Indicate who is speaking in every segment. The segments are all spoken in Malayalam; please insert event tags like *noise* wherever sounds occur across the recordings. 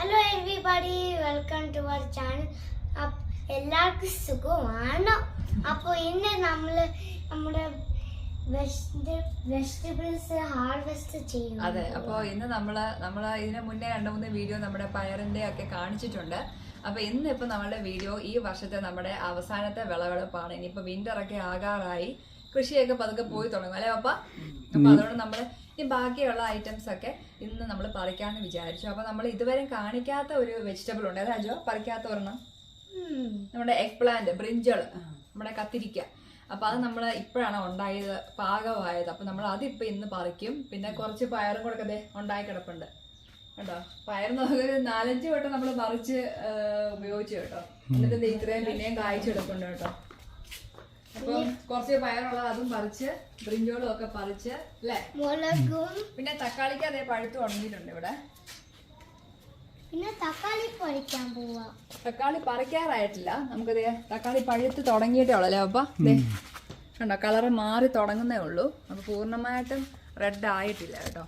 Speaker 1: Hello everybody welcome to our channel എല്ലാവർക്കും സുഖമാണ്? അപ്പോൾ ഇന്ന് നമ്മൾ നമ്മുടെ വെജിറ്റബിൾസ് ഹാർവെസ്റ്റ് ചെയ്യും
Speaker 2: അതെ അപ്പോൾ ഇന്ന് നമ്മൾ നമ്മൾ ഇതിന് മുന്നേ രണ്ട് മൂന്ന് വീഡിയോ നമ്മുടെ പയറിന്റെ ഒക്കെ കാണിച്ചിട്ടുണ്ട്. അപ്പൊ ഇന്ന് ഇപ്പൊ നമ്മളുടെ വീഡിയോ ഈ വർഷത്തെ നമ്മുടെ അവസാനത്തെ വിളവെടുപ്പാണ്. ഇനിയിപ്പോ വിന്റർ ഒക്കെ ആകാറായി. കൃഷിയൊക്കെ പതുക്കെ പോയി തുടങ്ങും. അല്ലേ പപ്പ? അപ്പൊ അതുകൊണ്ട് നമ്മൾ ഈ ബാക്കിയുള്ള ഐറ്റംസ് ഒക്കെ ഇന്ന് നമ്മൾ പറിക്കാന്ന് വിചാരിച്ചു. അപ്പൊ നമ്മൾ ഇതുവരെ കാണിക്കാത്ത ഒരു വെജിറ്റബിൾ ഉണ്ട്. രാജോ പറിക്കാത്ത ഒരെണ്ണം. നമ്മുടെ എഗ് പ്ലാന്റ് ബ്രിഞ്ചൾ നമ്മുടെ കത്തിരിക്ക. അപ്പൊ അത് നമ്മൾ ഇപ്പോഴാണ് ഉണ്ടായത് പാകമായത്. അപ്പൊ നമ്മൾ അതിപ്പോ ഇന്ന് പറിക്കും. പിന്നെ കുറച്ച് പയറും കൂടെ ഒക്കെ ഉണ്ടായി കിടപ്പുണ്ട്. കേട്ടോ പയർ നമുക്ക് നാലഞ്ച് വട്ടം നമ്മൾ പറിച്ച് ഉപയോഗിച്ചു കേട്ടോ. എന്നിട്ട് ഇത്രയും പിന്നെയും കായ്ച്ചെടുപ്പുണ്ട് കേട്ടോ. അപ്പൊ കുറച്ച് പയറുള്ളത് അതും പറിച്ച് ബ്രിഞ്ചോളും ഒക്കെ പറിച്ച് അല്ലേ?
Speaker 1: മുളകും.
Speaker 2: പിന്നെ തക്കാളിക്ക് അതേ പഴുത്ത് ഉണങ്ങിയിട്ടുണ്ട് ഇവിടെ.
Speaker 1: പിന്നെ തക്കാളി പോവാ.
Speaker 2: തക്കാളി പറിക്കാറായിട്ടില്ല. നമുക്കത് തക്കാളി പഴുത്ത് തുടങ്ങിയിട്ടേ ഉള്ളൂ അല്ലേ അപ്പ ദേ കണ്ടോ കളറ് മാറി തുടങ്ങുന്നേ ഉള്ളൂ. അപ്പൊ പൂർണമായിട്ടും റെഡ് ആയിട്ടില്ല കേട്ടോ.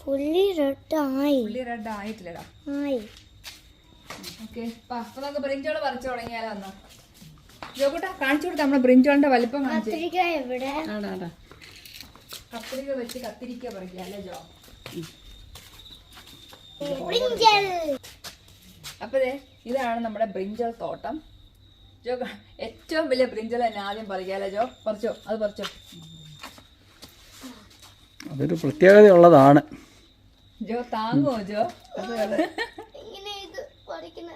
Speaker 1: ഫുള്ളി റെഡ് ആയി.
Speaker 2: ഫുള്ളി റെഡ് ആയിട്ടില്ലടാ
Speaker 1: ആയി.
Speaker 2: ഓക്കെ. അപ്പൊ നമുക്ക് ബ്രിഞ്ചോൾ പറിച്ചു തുടങ്ങിയാലോ എന്നാ ജോകൂട്ട കാണിച്ചു കൊടുത്ത നമ്മുടെ ബ്രിഞ്ചോളിന്റെ വലിപ്പം കാണിച്ചു.
Speaker 1: കത്തിരിക്ക എവിടെ?
Speaker 2: കത്തിരിക്ക വെച്ച് കത്തിരിക്ക പറിക്കുക ജോ?
Speaker 1: ബ്രിഞ്ചൽ.
Speaker 2: അപ്പൊ ഇതാണ് നമ്മുടെ ബ്രിഞ്ചൽ തോട്ടം. ജോ ഏറ്റവും വലിയ ബ്രിഞ്ചൽ തന്നെ ആദ്യം പറിക്കുക ജോ? പറിച്ചോ അത് പറിച്ചോ.
Speaker 3: അതൊരു
Speaker 2: പ്രത്യേകത ഉള്ളതാണ് ജോ? താങ്ങോ ജോ
Speaker 1: ഇങ്ങനെ ഇത് പറിക്കുന്ന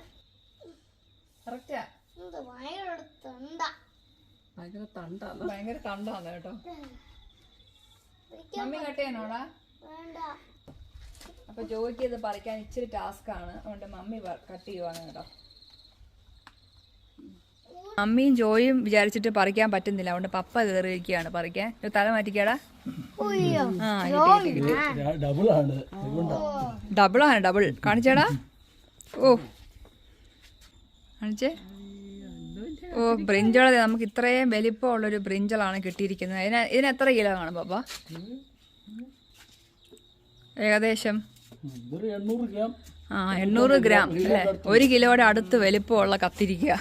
Speaker 2: കറക്റ്റാ.
Speaker 1: ഭയങ്കര
Speaker 2: ഭയങ്കര തണ്ടാണ് ഭയങ്കര തണ്ടാണ് കേട്ടോ. മമ്മി കട്ട് ചെയ്യണോടാ അപ്പൊ ജോയ്ക്ക് ഇത് പറിക്കാൻ ഇച്ചിരി ടാസ്ക് ആണ്. അതുകൊണ്ട് മമ്മി കട്ട് ചെയ്യുവാണ് കേട്ടോ. മമ്മിയും ജോയും വിചാരിച്ചിട്ട് പറിക്കാൻ പറ്റുന്നില്ല. അതുകൊണ്ട് പപ്പ കയറിയിരിക്കുകയാണ് പറിക്കാൻ. തല മാറ്റിക്കാടാ?
Speaker 1: ഉയ്യോ.
Speaker 2: ആ
Speaker 3: ഡബിൾ ആണ്.
Speaker 2: ഡബിൾ ആണ് ഡബിൾ കാണിച്ചേടാ? ഓ. കാണിച്ചേ? ഓ ബ്രിഞ്ചോള നമുക്ക് ഇത്രയും വലിപ്പമുള്ളൊരു ബ്രിഞ്ചളാണ് കിട്ടിയിരിക്കുന്നത്. ഇതിന് ഇതിന് എത്ര കിലോ കാണും പാപ്പ? ഏകദേശം. ആ എണ്ണൂറ് ഗ്രാം അല്ലേ? ഒരു കിലോയുടെ അടുത്ത് വലിപ്പമുള്ള കത്തിരിക്കുക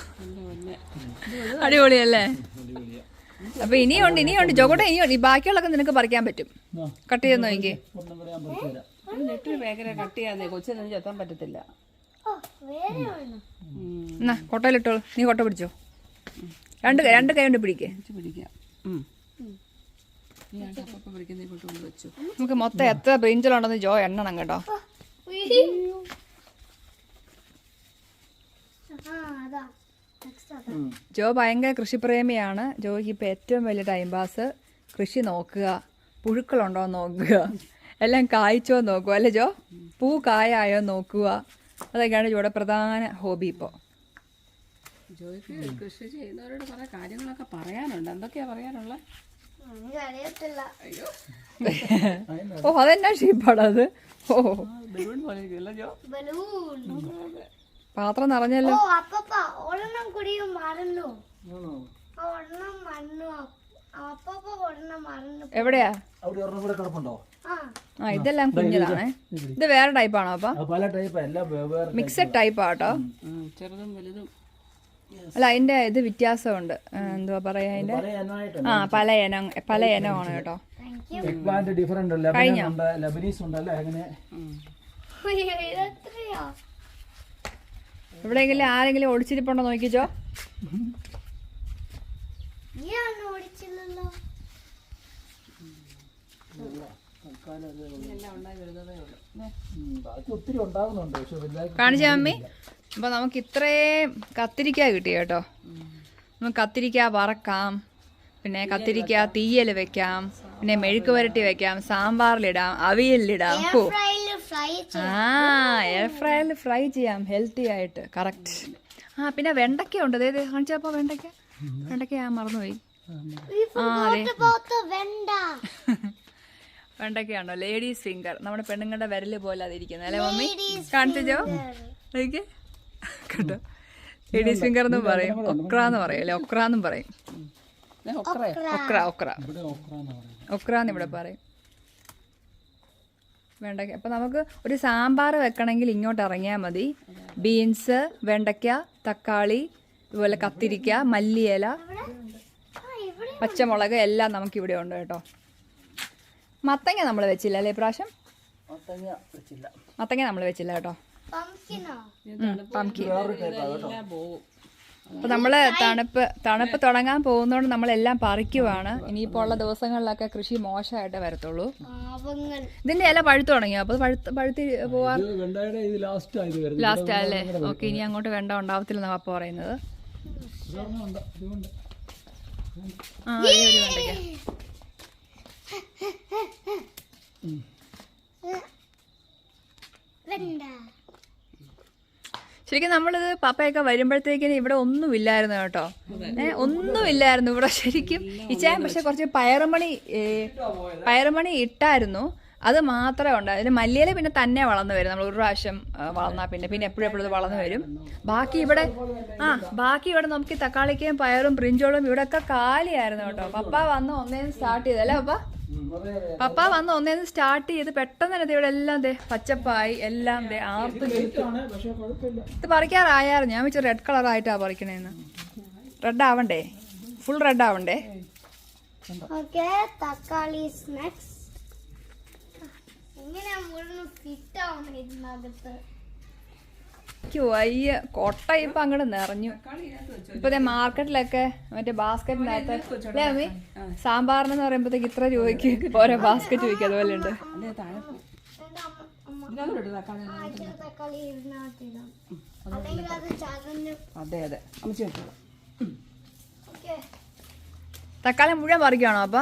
Speaker 2: അടിപൊളിയല്ലേ? അപ്പൊ ഇനിയുണ്ട് ഇനിയുണ്ട്. ജോക്കോട്ടെ ഇനിയുണ്ട്. ഈ ബാക്കിയുള്ളൊക്കെ നിനക്ക് പറിക്കാൻ പറ്റും. കട്ട് ചെയ്ത് നോക്കി
Speaker 4: കട്ട് ചെയ്യാന്നേ കൊച്ചിനൊന്നും ചെത്താൻ പറ്റത്തില്ല
Speaker 2: എന്നാ കൊട്ടയിലിട്ടോളൂ. നീ കൊട്ട പിടിച്ചോ? രണ്ട് രണ്ട് കൈ കൊണ്ട് പിടിക്കേ.
Speaker 4: പിടിക്കാം
Speaker 2: നമുക്ക് മൊത്തം എത്ര ബ്രിഞ്ചിലുണ്ടെന്ന് ജോ എണ്ണണം കേട്ടോ. ജോ ഭയങ്കര കൃഷിപ്രേമിയാണ്. ജോയ്ക്ക് ഇപ്പം ഏറ്റവും വലിയ ടൈം പാസ് കൃഷി നോക്കുക. പുഴുക്കളുണ്ടോ എന്ന് നോക്കുക. എല്ലാം കായ്ച്ചോ നോക്കുക. അല്ലേ ജോ? പൂ കായായോ നോക്കുക. അതൊക്കെയാണ് ജോയുടെ പ്രധാന ഹോബി ഇപ്പോൾ
Speaker 4: ജോയ്ക്ക് കൃഷി ചെയ്യുന്നവരോട് കുറെ കാര്യങ്ങളൊക്കെ പറയാനുണ്ട്. എന്തൊക്കെയാ
Speaker 1: പറയാനുള്ള?
Speaker 2: ഓ അതെന്നാ ഷീപ്പാടത് ഓ.
Speaker 4: ബലൂൺ പോലെ ഇരിക്കുമല്ലോ ജോ?
Speaker 1: ബലൂൺ.
Speaker 2: പാത്രം നിറഞ്ഞല്ലോ.
Speaker 1: ഓ അപ്പപ്പ ഒരെണ്ണം കുടിയും മറന്നു. ആ ഒരെണ്ണം മറന്നു. അപ്പപ്പ ഒരെണ്ണം മറന്നു.
Speaker 2: എവിടെയാ?
Speaker 3: അവിടെ ഒരെണ്ണം കൂടെ കിടപ്പുണ്ടോ?
Speaker 1: ആ.
Speaker 2: ആ ഇതെല്ലാം കുഞ്ഞതാണേ. ഇത് വേറെ ടൈപ്പാണോ അപ്പൊ?
Speaker 3: പല ടൈപ്പ് എല്ലാം വെവ്വേറെ
Speaker 2: മിക്സഡ്
Speaker 4: ടൈപ്പാട്ടോ? ചെറുതും വലുതും.
Speaker 2: അല്ല അതിന്റെ ഇത് വ്യത്യാസമുണ്ട്. എന്തുവാ പറയാ അതിന്റെ?
Speaker 3: പല
Speaker 2: ആ പല ഇനം പല ഇനമാണ് കേട്ടോ.
Speaker 3: ഡിഫറെന്റ് ലെബനീസ് ലബനീസ് ഉണ്ട്. അല്ലേ? അങ്ങനെ.
Speaker 1: ഇതെത്രയാ
Speaker 2: എവിടെയെങ്കിലും ആരെങ്കിലും ഒടിച്ചിരിപ്പുണ്ടോ നോക്കിച്ചോ കാണിച്ചാ മമ്മി അപ്പൊ നമുക്ക് ഇത്രയും കത്തിരിക്ക കിട്ടി കേട്ടോ. നമുക്ക് കത്തിരിക്ക വറക്കാം പിന്നെ കത്തിരിക്ക തീയൽ വെക്കാം പിന്നെ മെഴുക്ക് വരട്ടി വെക്കാം സാമ്പാറിലിടാം
Speaker 1: ഫ്രൈയിൽ ഫ്രൈ
Speaker 2: ആ എയർ ഫ്രൈയിൽ ഫ്രൈ ചെയ്യാം ഹെൽത്തി ആയിട്ട്. കറക്റ്റ് ആ പിന്നെ വെണ്ടയ്ക്ക ഉണ്ട്. അതായത് കാണിച്ചപ്പോ വെണ്ടയ്ക്ക? വെണ്ടയ്ക്ക ഞാൻ മറന്നുപോയി. ആ അതെ. വെണ്ടയ്ക്കയാണോ ലേഡീസ് ഫിംഗർ നമ്മുടെ പെണ്ണുങ്ങളുടെ വിരൽ പോലെ അതിരിക്കുന്നത് അല്ലേ മമ്മി? കാണിച്ചോ? നോക്കി കേട്ടോ? ലേഡീസ് ഫിംഗർ എന്നും പറയും. ഒക്ര എന്ന് പറയും അല്ലെ? ഒക്ര എന്നും പറയും. ഒക്ര. ഒക്ര. ഒക്ര എന്ന് ഇവിടെ പറയും. വെണ്ടയ്ക്ക അപ്പം നമുക്ക് ഒരു സാമ്പാർ വെക്കണമെങ്കിൽ ഇങ്ങോട്ട് ഇറങ്ങിയാൽ മതി. ബീൻസ് വെണ്ടയ്ക്ക തക്കാളി അതുപോലെ കത്തിരിക്ക മല്ലിയില
Speaker 1: ആ ഇവിടെ
Speaker 2: പച്ചമുളക് എല്ലാം നമുക്ക് ഇവിടെ ഉണ്ട് കേട്ടോ. മത്തങ്ങ നമ്മൾ വെച്ചില്ല അല്ലേ
Speaker 3: വെച്ചില്ല.
Speaker 2: മത്തങ്ങ നമ്മൾ വെച്ചില്ല കേട്ടോ.
Speaker 1: പംകിനോ
Speaker 2: നമ്മൾ തണുപ്പ് തണുപ്പ് തുടങ്ങാൻ പോകുന്നോണ്ട് നമ്മളെല്ലാം പറിക്കുവാണ്. ഇനിയിപ്പോ ഉള്ള ദിവസങ്ങളിലൊക്കെ കൃഷി മോശമായിട്ടേ വരത്തുള്ളൂ. ഇതിന്റെ ഇല പഴുത്തു തുടങ്ങിയോ? അപ്പൊ പഴുത്ത് പഴുത്തി
Speaker 3: പോവാ ലാസ്റ്റ്
Speaker 2: അല്ലേ ഓക്കെ ഇനി അങ്ങോട്ട് വേണ്ട ഉണ്ടാവത്തില്ല പപ്പ പറയുന്നത്. ആ ഈ ഒരു വെണ്ടയ്ക്ക.
Speaker 1: വെണ്ട.
Speaker 2: ശരിക്കും നമ്മളിത് പപ്പയൊക്കെ വരുമ്പോഴത്തേക്കിന് ഇവിടെ ഒന്നും ഇല്ലായിരുന്നു കേട്ടോ. ഒന്നും ഇല്ലായിരുന്നു ഇവിടെ ശരിക്കും. ഇച്ചായം പക്ഷെ കുറച്ച് പയറുമണി പയറുമണി ഇട്ടായിരുന്നു. അത് മാത്രമേ ഉണ്ട് അതിന് മല്ലിയില പിന്നെ തന്നെ വളർന്നു വരും. നമ്മൾ ഒരു പ്രാവശ്യം വളർന്നാൽ പിന്നെ. പിന്നെ എപ്പോഴും എപ്പോഴും വളർന്നു വരും. ബാക്കി ഇവിടെ ആ ബാക്കി ഇവിടെ നമുക്ക് തക്കാളിക്കയും പയറും ബ്രിഞ്ചോളും ഇവിടെ ഒക്കെ കാലിയായിരുന്നു കേട്ടോ. പപ്പ വന്ന് ഒന്നേന്ന് സ്റ്റാർട്ട് ചെയ്തല്ലേ പപ്പ? പപ്പ വന്ന് ഒന്നേന്ന് സ്റ്റാർട്ട് ചെയ്ത് പെട്ടെന്ന് തന്നെ ദേ ഇവിടെ എല്ലാം ദേ പച്ചപ്പായി എല്ലാം ദേ ആർത്ത് ഇത് പറിക്കാറായായിരുന്നു. ഞാൻ വെച്ചാൽ റെഡ് കളർ ആയിട്ടാ പറിക്കണേന്ന്. റെഡ് ആവണ്ടേ? ഫുൾ റെഡ് ആവണ്ടേ?
Speaker 1: ഓക്കെ തക്കാളി സ്നാക്സ് ഇങ്ങനെ മുഴുവൻ ഫിറ്റ് ആവുന്നത് ഇതിനകത്ത്?
Speaker 2: എനിക്ക് വയ്യ. കൊട്ട ഇപ്പൊ അങ്ങോട്ട് നിറഞ്ഞു. ഇപ്പൊ ദേ മാർക്കറ്റിലൊക്കെ മറ്റേ ബാസ്ക്കറ്റിനകത്ത് അല്ലേ അമ്മി സാമ്പാറിനെന്ന് പറയുമ്പോഴത്തേക്ക് ഇത്ര രൂപയ്ക്ക് ഓരോ ബാസ്ക്കറ്റ് ചോദിക്കും. അതുപോലെ ഉണ്ട്.
Speaker 1: അത്
Speaker 4: അതെ അമ്മച്ചി
Speaker 2: തക്കാളി മുഴുവൻ പറിക്കുകയാണോ അപ്പൊ?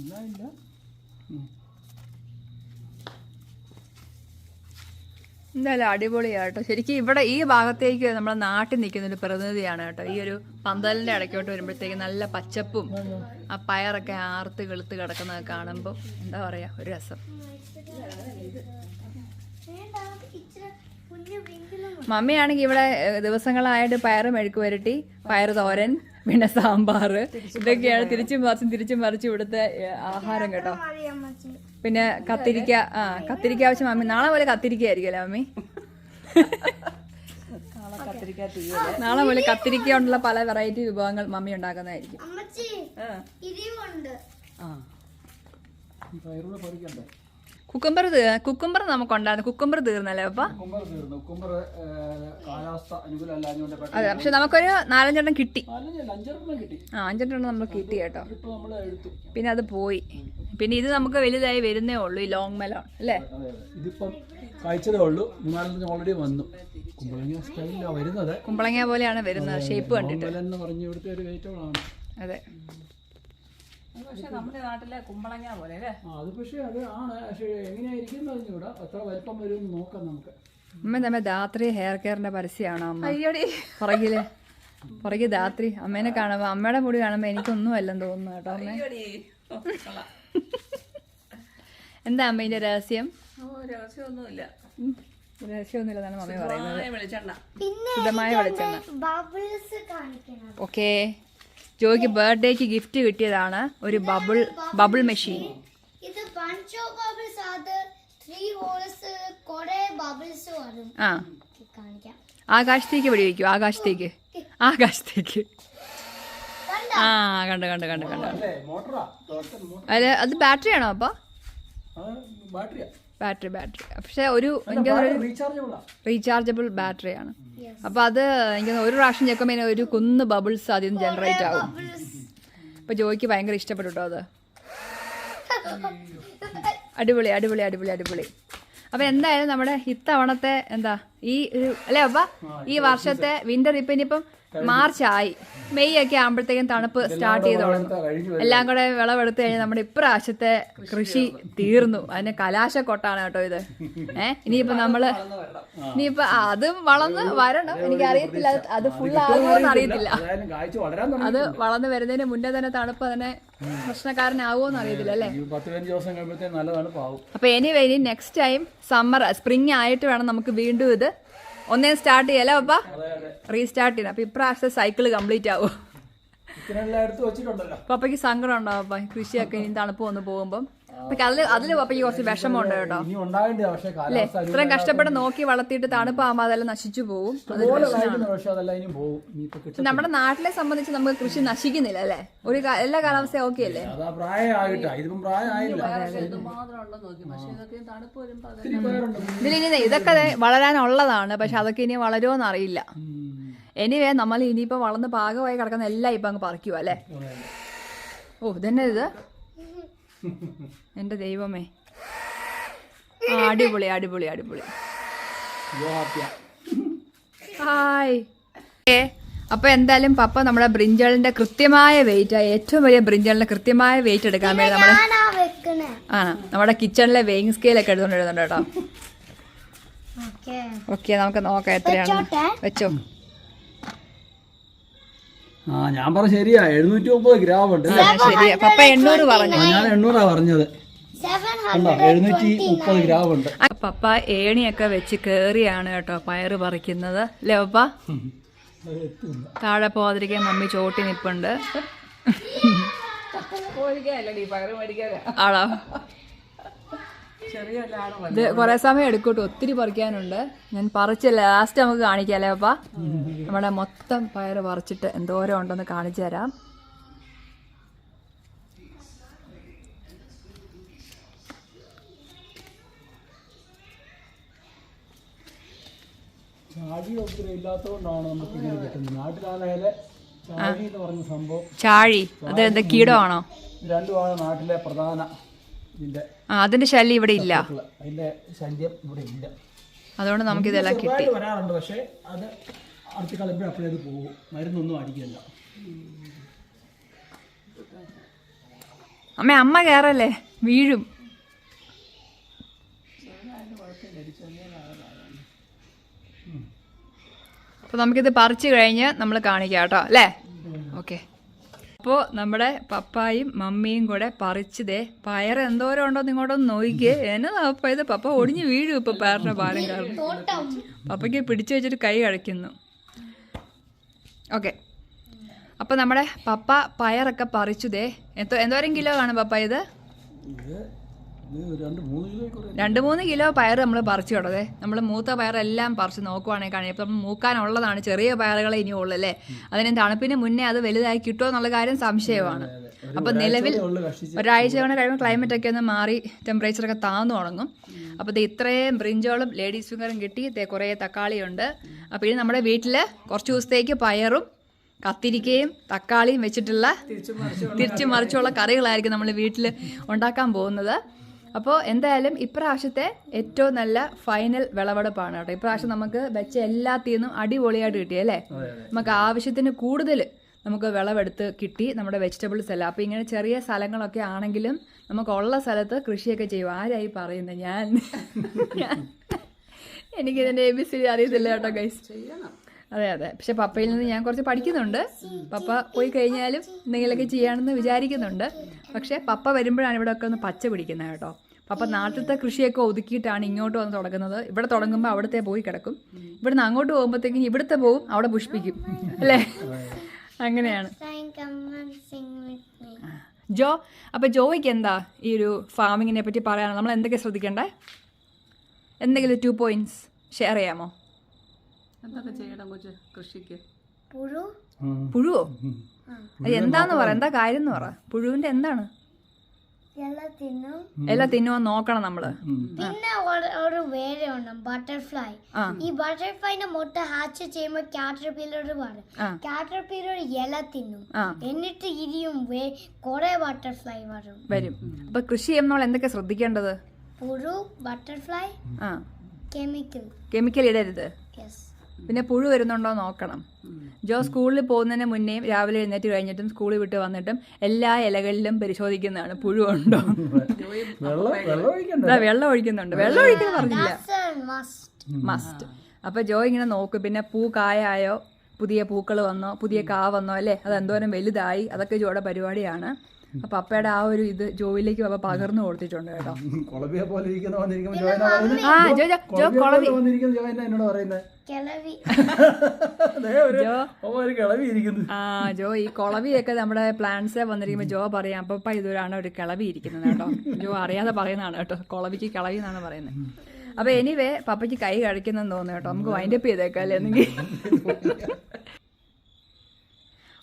Speaker 3: ഇല്ല ഇല്ല.
Speaker 2: എന്തായാലും അടിപൊളിയാണ് കേട്ടോ ശരിക്കും ഇവിടെ ഈ ഭാഗത്തേക്ക് നമ്മുടെ നാട്ടിൽ നിൽക്കുന്ന ഒരു പ്രതിനിധിയാണ് കേട്ടോ. ഈ ഒരു പന്തലിന്റെ ഇടയ്ക്കോട്ട് വരുമ്പോഴത്തേക്ക് നല്ല പച്ചപ്പും ആ പയറൊക്കെ ആർത്ത് വെളുത്ത് കിടക്കുന്നത് കാണുമ്പോൾ എന്താ പറയാ ഒരു രസം. മമ്മിയാണെങ്കിൽ ഇവിടെ ദിവസങ്ങളായിട്ട് പയറ് മെഴുക്ക് പുരട്ടി പയറ് തോരൻ പിന്നെ സാമ്പാർ ഇതൊക്കെയാണ് തിരിച്ചും മറിച്ചും തിരിച്ചും മറിച്ചും ഇവിടുത്തെ ആഹാരം കേട്ടോ. പിന്നെ കത്തിരിക്ക ആ കത്തിരിക്ക ആവശ്യം മമ്മി നാളെ പോലെ കത്തിരിക്ക ആയിരിക്കുമല്ലേ മമ്മി
Speaker 4: കത്തിരിക്കാ
Speaker 2: നാളെ പോലെ കത്തിരിക്ക കൊണ്ടുള്ള പല വെറൈറ്റി വിഭവങ്ങൾ മമ്മി ഉണ്ടാക്കുന്നതായിരിക്കും.
Speaker 4: ആ.
Speaker 3: പറിക്കണ്ടേ
Speaker 2: കുക്കുംബർ നമുക്ക് ഉണ്ടായിരുന്നു കുക്കുംബർ തീർന്നല്ലേ അപ്പൊ?
Speaker 3: കുക്കുംബർ കുക്കുംബർ
Speaker 2: അതെ പക്ഷെ നമുക്കൊരു നാലഞ്ചെണ്ണം കിട്ടി. ആ അഞ്ചെണ്ണം നമ്മൾ കിട്ടി കേട്ടോ പിന്നെ അത് പോയി. പിന്നെ ഇത് നമുക്ക് വലുതായി വരുന്നേ ഉള്ളൂ ഈ ലോങ് മെലോൺ അല്ലേ?
Speaker 3: ഇതിപ്പം കഴിച്ചതേ ഉള്ളൂ. ഓൾറെഡി വന്നു. കുമ്പളങ്ങ വരുന്നത്.
Speaker 2: കുമ്പളങ്ങ പോലെയാണ് വരുന്നത് ഷേപ്പ് കണ്ടിട്ട്. അത്.
Speaker 4: പക്ഷെ നമ്മുടെ നാട്ടിലെ കുമ്പളങ്ങ പോലെ അല്ലേ?
Speaker 3: ആ അത് പക്ഷേ അത് ആണ്. പക്ഷേ എങ്ങനെയായിരിക്കും എത്ര വലിപ്പം വരും എന്ന് നോക്കാം നമുക്ക്.
Speaker 2: അമ്മ നമ്മ ധാത്രി ഹെയർ കെയറിന്റെ പരസ്യമാണോ അമ്മ?
Speaker 4: അയ്യോടി.
Speaker 2: പുറകിൽ. പുറകെ ധാത്രി. അമ്മേനെ കാണുമ്പോ അമ്മയുടെ മുടി കാണുമ്പോ എനിക്കൊന്നും അല്ലെന്ന് തോന്നുന്നു കേട്ടോ അമ്മേ. എന്താ അമ്മേന്റെ രഹസ്യം?
Speaker 4: ഓ രഹസ്യമൊന്നുമില്ല.
Speaker 2: രഹസ്യമൊന്നുമില്ലെന്നാണ് മമ്മി പറയുന്നത്.
Speaker 4: ശുദ്ധമായ വെളിച്ചെണ്ണ.
Speaker 2: ഓക്കെ ജോയ്ക്ക് ബർത്ത്ഡേക്ക് ഗിഫ്റ്റ് കിട്ടിയതാണ് ഒരു ബബിൾ ബബിൾ മെഷീൻ.
Speaker 1: ഇത് ഓഫ് ബബിൾസ് അത് ത്രീ ഹോൾസ് കുറെ ബബിൾസ് വരും
Speaker 2: ആ.
Speaker 1: കാണിക്കാം.
Speaker 2: ആകാശത്തേക്ക് വെടിവെക്കൂ ആകാശത്തേക്ക്. ആകാശത്തേക്ക്.
Speaker 1: കണ്ട?
Speaker 2: ആ കണ്ട് കണ്ട് കണ്ട് കണ്ട്.
Speaker 3: അല്ല?
Speaker 2: അത് അത് ബാറ്ററി ആണോ അപ്പൊ? ബാറ്ററി ബാറ്ററി പക്ഷെ ഒരു റീചാർജബിൾ ബാറ്ററി ആണ് അപ്പൊ അത് എനിക്ക് ഒരു പ്രാവശ്യം ചെക്കുമ്പോൾ ഇങ്ങനെ ഒരു കുന്ന് ബബിൾസ് ആദ്യം ജനറേറ്റ് ആവും. അപ്പൊ ജോയ്ക്ക് ഭയങ്കര ഇഷ്ടപ്പെട്ടു കേട്ടോ അത്. *laughs* അടിപൊളി അടിപൊളി അടിപൊളി അടിപൊളി. അപ്പൊ എന്തായാലും നമ്മുടെ ഇത്തവണത്തെ എന്താ ഈ ഒരു അല്ലേ അപ്പ ഈ വർഷത്തെ വിന്റർ ഇപ്പൊ ഇനിയിപ്പം മാർച്ച് ആയി മെയ് ഒക്കെ ആകുമ്പോഴത്തേക്കും തണുപ്പ് സ്റ്റാർട്ട് ചെയ്ത് തുടങ്ങും എല്ലാം കൂടെ വിളവെടുത്ത് കഴിഞ്ഞാൽ നമ്മുടെ ഇപ്രാവശ്യത്തെ കൃഷി തീർന്നു. അതിന് കലാശക്കൊട്ടാണ് കേട്ടോ ഇത്. *laughs* ഏഹ് ഇനിയിപ്പോ നമ്മൾ ഇനിയിപ്പോ അതും വളർന്ന് വരണം. എനിക്ക് അറിയത്തില്ല അത് ഫുൾ ആകുമോന്ന് അറിയത്തില്ല. അത് വളർന്ന് വരുന്നതിന് മുന്നേ തന്നെ തണുപ്പ് അതിനെ പ്രശ്നക്കാരനാവുമോന്ന് അറിയത്തില്ല അല്ലേ? അപ്പൊ എനിവേ ഇനി നെക്സ്റ്റ് ടൈം സമ്മർ സ്പ്രിംഗ് ആയിട്ട് വേണം നമുക്ക് വീണ്ടും ഇത് ഒന്നേ സ്റ്റാർട്ട് ചെയ്യാലോ അപ്പ റീസ്റ്റാർട്ട് ചെയ്യണം അപ്പൊ ഇപ്രാവശ്യത്തെ സൈക്കിൾ കംപ്ലീറ്റ് ആവും? പപ്പയ്ക്ക് സങ്കടം ഉണ്ടാവും അപ്പ കൃഷിയൊക്കെ ഇനി തണുപ്പ് വന്ന് പോകുമ്പം? പക്ഷെ അതിൽ അതിൽ പപ്പയ്ക്ക് കുറച്ച് വിഷമമുണ്ട് കേട്ടോ. അല്ലേ? ഇത്രയും കഷ്ടപ്പെട്ട് നോക്കി വളർത്തിയിട്ട് തണുപ്പാകുമ്പോൾ അതെല്ലാം നശിച്ചു പോകും. നമ്മുടെ നാട്ടിലെ സംബന്ധിച്ച് നമുക്ക് കൃഷി നശിക്കുന്നില്ല അല്ലേ? ഒരു എല്ലാ കാലാവസ്ഥയും ഓക്കെ അല്ലേ? ഇതിലിനി ഇതൊക്കെ വളരാനുള്ളതാണ്. പക്ഷെ അതൊക്കെ ഇനി വളരുമോന്ന് അറിയില്ല. എനിവേ നമ്മൾ ഇനിയിപ്പോ വളർന്ന് പാകമായി കിടക്കുന്ന എല്ലാം ഇപ്പൊ അങ്ങ് പറിക്കുക അല്ലേ? ഓ ഇതന്നെ ഇത്? എന്റെ ദൈവമേ. അടിപൊളി അടിപൊളി അടിപൊളി. ഹായ്. ഏ അപ്പൊ എന്തായാലും പപ്പ നമ്മുടെ ബ്രിഞ്ചളിന്റെ കൃത്യമായ വെയിറ്റ് ഏറ്റവും വലിയ ബ്രിഞ്ചളിന്റെ കൃത്യമായ വെയിറ്റ് എടുക്കാൻ വേണ്ടി നമ്മുടെ ആണോ നമ്മുടെ കിച്ചണിലെ വെയിങ് സ്കെയിലൊക്കെ എടുത്തോണ്ടിരുന്നുണ്ട് കേട്ടോ.
Speaker 1: ഓക്കെ.
Speaker 2: ഓക്കെ നമുക്ക് നോക്കാം എത്രയാണ്. വെച്ചോ.
Speaker 3: ആ ഞാൻ പറഞ്ഞ ശരിയാ. എഴുന്നൂറ്റി മുപ്പത് ഗ്രാം ഉണ്ട്.
Speaker 2: ശരിയാ പപ്പ എണ്ണൂറ് പറഞ്ഞു?
Speaker 3: ആ, ഞാൻ എണ്ണൂറാ പറഞ്ഞത്. എഴുന്നൂറ്റി മുപ്പത് ഗ്രാം ഉണ്ട്.
Speaker 2: പപ്പ ഏണിയൊക്കെ വെച്ച് കേറിയാണ് കേട്ടോ പയറ് പറിക്കുന്നത്. അല്ലേ പപ്പ താഴെ പോകാതിരിക്കാൻ മമ്മി ചോട്ടി നിപ്പുണ്ട്. *laughs* ആണോ
Speaker 4: ലാടം
Speaker 2: ഇത് കുറെ സമയം എടുക്കൂട്ടോ. ഒത്തിരി പറിക്കാനുണ്ട്. ഞാൻ പറിച്ചില്ല? ലാസ്റ്റ് നമുക്ക് കാണിക്കാല്ലേ അപ്പ? നമ്മുടെ മൊത്തം പയറ് പറിച്ചിട്ട് എന്തോരം ഉണ്ടെന്ന് കാണിച്ചു തരാം.
Speaker 3: ചാഴി ഒത്തിരി ഇല്ലാത്തതുകൊണ്ടാണ് നമുക്ക് ഇങ്ങനെ കിട്ടുന്നത്. നാട്ടിലാണെങ്കിൽ ചാഴി എന്ന് പറഞ്ഞ സംഭവം
Speaker 2: ചാഴി. അത് കീടമാണോ?
Speaker 3: രണ്ടുമാണ് നാട്ടിലെ പ്രധാന
Speaker 2: ആ അതിന്റെ ശല്യം ഇവിടെ ഇല്ല.
Speaker 3: അതിന്റെ ശല്യം ഇവിടെ ഇല്ല.
Speaker 2: അതുകൊണ്ട് നമുക്ക് ഇതെല്ലാം
Speaker 3: കിട്ടി. വരാറുണ്ട് പക്ഷേ അത് അടുത്ത കളയുമ്പോൾ അപ്പോഴേ അത് പോകും മരുന്നൊന്നും അടിക്കില്ല.
Speaker 2: അമ്മ അമ്മ കയറല്ലേ വീഴും. അപ്പൊ നമുക്കിത് പറിച്ചു കഴിഞ്ഞ് നമ്മൾ കാണിക്കാം കേട്ടോ അല്ലേ? അപ്പോൾ നമ്മുടെ പപ്പായും മമ്മിയും കൂടെ പറിച്ചതേ പയർ എന്തോരം ഉണ്ടോ നിങ്ങളോടൊന്ന് നോയിക്കേ എന്നാ പപ്പ ഇത് പപ്പ ഒടിഞ്ഞു വീഴും ഇപ്പൊ പയറിന്റെ പാലം കാരണം പപ്പയ്ക്ക് പിടിച്ചു വെച്ചിട്ട് കൈ കഴിക്കുന്നു ഓക്കെ. അപ്പോൾ നമ്മുടെ പപ്പ പയറൊക്കെ പറിച്ചതേ എന്തോ എന്തോരം കിലോ കാണും പപ്പ ഇത്
Speaker 3: രണ്ട് മൂന്ന് കിലോ
Speaker 2: പയർ നമ്മൾ പറിച്ചു കൊടുത്തേ നമ്മൾ മൂത്ത പയറെല്ലാം പറിച്ച് നോക്കുവാണെങ്കിൽ കാണാം ഇപ്പം മൂക്കാനുള്ളതാണ് ചെറിയ പയറുകളെ ഇനി ഉള്ളല്ലേ അതിന് തണുപ്പിന് മുന്നേ അത് വലുതായി കിട്ടുമോ എന്നുള്ള കാര്യം സംശയമാണ്. അപ്പം നിലവിൽ ഒരാഴ്ച കൊണ്ട് കഴിയുമ്പോൾ ക്ലൈമറ്റ് ഒക്കെ ഒന്ന് മാറി ടെമ്പറേച്ചർ ഒക്കെ താന്നു തുടങ്ങും. അപ്പോൾ ഇത് ഇത്രയും ബ്രിഞ്ചോളും ലേഡീസ് ഫിംഗറും കിട്ടി. കുറേ തക്കാളിയുണ്ട്. അപ്പോൾ ഇനി നമ്മുടെ വീട്ടിൽ കുറച്ച് ദിവസത്തേക്ക് പയറും കത്തിരിക്കയും തക്കാളിയും വെച്ചിട്ടുള്ള തിരിച്ചു മറിച്ചുള്ള കറികളായിരിക്കും നമ്മൾ വീട്ടിൽ ഉണ്ടാക്കാൻ പോകുന്നത്. അപ്പോൾ എന്തായാലും ഇപ്രാവശ്യത്തെ ഏറ്റവും നല്ല ഫൈനൽ വിളവെടുപ്പാണ് കേട്ടോ. ഇപ്രാവശ്യം നമുക്ക് വെച്ച എല്ലാത്തിൽ നിന്നും അടിപൊളിയായിട്ട് കിട്ടിയല്ലേ നമുക്ക് ആവശ്യത്തിന് കൂടുതൽ നമുക്ക് വിളവെടുത്ത് കിട്ടി നമ്മുടെ വെജിറ്റബിൾസ് എല്ലാം. അപ്പോൾ ഇങ്ങനെ ചെറിയ സ്ഥലങ്ങളൊക്കെ ആണെങ്കിലും നമുക്കുള്ള സ്ഥലത്ത് കൃഷിയൊക്കെ ചെയ്യും ആരായി പറയുന്നത് ഞാൻ? ഞാൻ എനിക്കിതിന്റെ എ ബി സി അറിയത്തില്ല കേട്ടോ ഗൈസ് അതെ അതെ. പക്ഷെ പപ്പയിൽ നിന്ന് ഞാൻ കുറച്ച് പഠിക്കുന്നുണ്ട്. പപ്പ പോയി കഴിഞ്ഞാലും എന്തെങ്കിലുമൊക്കെ ചെയ്യാണെന്ന് വിചാരിക്കുന്നുണ്ട്. പക്ഷെ പപ്പ വരുമ്പോഴാണ് ഇവിടെ ഒക്കെ ഒന്ന് പച്ച പിടിക്കുന്നത് കേട്ടോ. പപ്പ നാട്ടിലത്തെ കൃഷിയൊക്കെ ഒതുക്കിയിട്ടാണ് ഇങ്ങോട്ട് വന്ന് തുടങ്ങുന്നത്. ഇവിടെ തുടങ്ങുമ്പോൾ അവിടുത്തെ പോയി കിടക്കും. ഇവിടുന്ന് അങ്ങോട്ട് പോകുമ്പോഴത്തേക്കും ഇവിടുത്തെ പോവും അവിടെ പുഷ്പിക്കും. അല്ലേ? അങ്ങനെയാണ്. ജോ അപ്പൊ ജോയ്ക്ക് എന്താ ഈ ഒരു ഫാമിങ്ങിനെ പറ്റി പറയാനോ? നമ്മൾ എന്തൊക്കെ ശ്രദ്ധിക്കണ്ടേ? എന്തെങ്കിലും ടു പോയിന്റ്സ് ഷെയർ ചെയ്യാമോ?
Speaker 4: എന്തൊക്കെ ചെയ്യണം കൊച്ചു കൃഷിക്ക്?
Speaker 1: പുഴു.
Speaker 2: പുഴുവോ? എന്താന്ന് പറ എന്താ കാര്യം എന്ന് പറ. പുഴുവിന്റെ എന്താണ്?
Speaker 1: എല്ലാം തിന്നും.
Speaker 2: എല്ലാം തിന്നുവാൻ നോക്കണം നമ്മൾ.
Speaker 1: പിന്നെ ഒരു- വേറെ ഉണ്ട് ബട്ടർഫ്ലൈ ഈ ബട്ടർഫ്ലൈനെ മുട്ട ഹാച്ച് ചെയ്യുമ്പോൾ കാറ്റർ പീലോട്
Speaker 2: ആ.
Speaker 1: കാറ്റർ പില്ലർ ഇല തിന്നും. എന്നിട്ട് ഇരിയും കൊറേ ബട്ടർഫ്ലൈ വരും.
Speaker 2: വരും. അപ്പൊ കൃഷി ചെയ്യുമ്പോൾ നമ്മൾ എന്തൊക്കെ ശ്രദ്ധിക്കേണ്ടത്?
Speaker 1: പുഴു ബട്ടർഫ്ലൈ
Speaker 2: ആ.
Speaker 1: കെമിക്കൽ
Speaker 2: കെമിക്കൽ ഇടരുത്.
Speaker 1: യെസ്
Speaker 2: പിന്നെ പുഴു വരുന്നുണ്ടോ നോക്കണം. ജോ സ്കൂളിൽ പോകുന്നതിന് മുന്നേയും രാവിലെ എഴുന്നേറ്റ് കഴിഞ്ഞിട്ടും സ്കൂളിൽ വിട്ട് വന്നിട്ടും എല്ലാ ഇലകളിലും പരിശോധിക്കുന്നതാണ് പുഴു ഉണ്ടോ.
Speaker 3: വെള്ളം വെള്ളം ഒഴിക്കണ്ട?
Speaker 2: ഇതാ ഒഴിക്കുന്നുണ്ട്. വെള്ളം ഒഴിക്കുന്നു പറഞ്ഞില്ല.
Speaker 1: മസ്റ്റ്
Speaker 2: മസ്റ്റ് അപ്പൊ ജോ ഇങ്ങനെ നോക്കും. പിന്നെ പൂ കായായോ? പുതിയ പൂക്കൾ വന്നോ? പുതിയ കാ വന്നോ? അല്ലേ? അത് എന്തോരം വലുതായി? അതൊക്കെ ജോയുടെ പരിപാടിയാണ്. അപ്പൊ അപ്പയുടെ ആ ഒരു ഇത് ജോയിലേക്ക് അപ്പ പകർന്നു കൊടുത്തിട്ടുണ്ട് കേട്ടോ. ആ ജോ ജോ കൊളവി. *laughs* ആ ജോ ഈ കൊളവിയൊക്കെ നമ്മുടെ പ്ലാന്റ്സ് വന്നിരിക്കുമ്പോ ജോ പറയാം അപ്പ ഇതൊരാണ് ഒരു കിളവി ഇരിക്കുന്നത് കേട്ടോ. ജോ അറിയാതെ പറയുന്നതാണ് കേട്ടോ. കൊളവിക്ക് കിളവി എന്നാണ് പറയുന്നത് അപ്പൊ എനിവേ പപ്പയ്ക്ക് കൈ കഴിക്കുന്നെന്ന് തോന്നുന്നു കേട്ടോ. നമുക്ക് വൈൻഡപ്പ് ചെയ്തേക്കാം അല്ലേ എന്നെങ്കിൽ *laughs*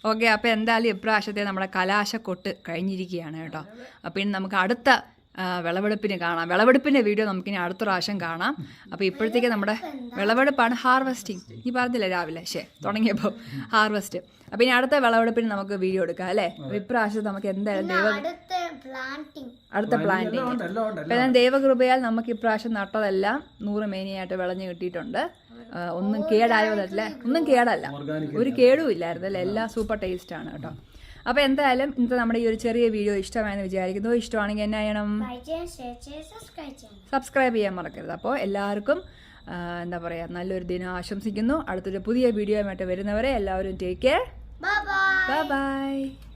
Speaker 2: ഓക്കെ അപ്പോൾ എന്തായാലും ഇപ്രാവശ്യത്തെ നമ്മുടെ കലാശക്കൊട്ട് കഴിഞ്ഞിരിക്കുകയാണ് കേട്ടോ. അപ്പോൾ ഇനി നമുക്ക് അടുത്ത വിളവെടുപ്പിന് കാണാം. വിളവെടുപ്പിന്റെ വീഡിയോ നമുക്കിനി അടുത്ത പ്രാവശ്യം കാണാം. അപ്പോൾ ഇപ്പോഴത്തേക്ക് നമ്മുടെ വിളവെടുപ്പാണ് ഹാർവെസ്റ്റിംഗ്. ഈ പറഞ്ഞില്ലേ രാവിലെ? ശേ തുടങ്ങിയപ്പോൾ ഹാർവെസ്റ്റ്. അപ്പോൾ ഇനി അടുത്ത വിളവെടുപ്പിന് നമുക്ക് വീഡിയോ എടുക്കാം അല്ലേ? ഇപ്രാവശ്യം നമുക്ക് എന്തായാലും ദൈവ
Speaker 1: അടുത്ത പ്ലാന്റിങ്
Speaker 2: ഞാൻ ദൈവകൃപയാൽ നമുക്ക് ഇപ്രാവശ്യം നട്ടതെല്ലാം നൂറ് മേനിയായിട്ട് വിളഞ്ഞു കിട്ടിയിട്ടുണ്ട്. ഒന്നും കേടായതല്ല ഒന്നും കേടല്ല. ഒരു കേടും ഇല്ലായിരുന്നു അല്ലേ എല്ലാം സൂപ്പർ ടേസ്റ്റ് ആണ് കേട്ടോ. അപ്പോൾ എന്തായാലും ഇന്നത്തെ നമ്മുടെ ഈ ഒരു ചെറിയ വീഡിയോ ഇഷ്ടമായെന്ന് വിചാരിക്കുന്നു. ഇഷ്ടമാണെങ്കിൽ എന്നാ ചെയ്യണം
Speaker 1: സബ്സ്ക്രൈബ് ചെയ്യണം
Speaker 2: സബ്സ്ക്രൈബ് ചെയ്യാൻ മറക്കരുത്. അപ്പോൾ എല്ലാവർക്കും എന്താ പറയുക നല്ലൊരു ദിനം ആശംസിക്കുന്നു. അടുത്തൊരു പുതിയ വീഡിയോ ആയിട്ട് വരുന്നവരെ എല്ലാവരും ടേക്ക് കെയർ ബൈ ബൈ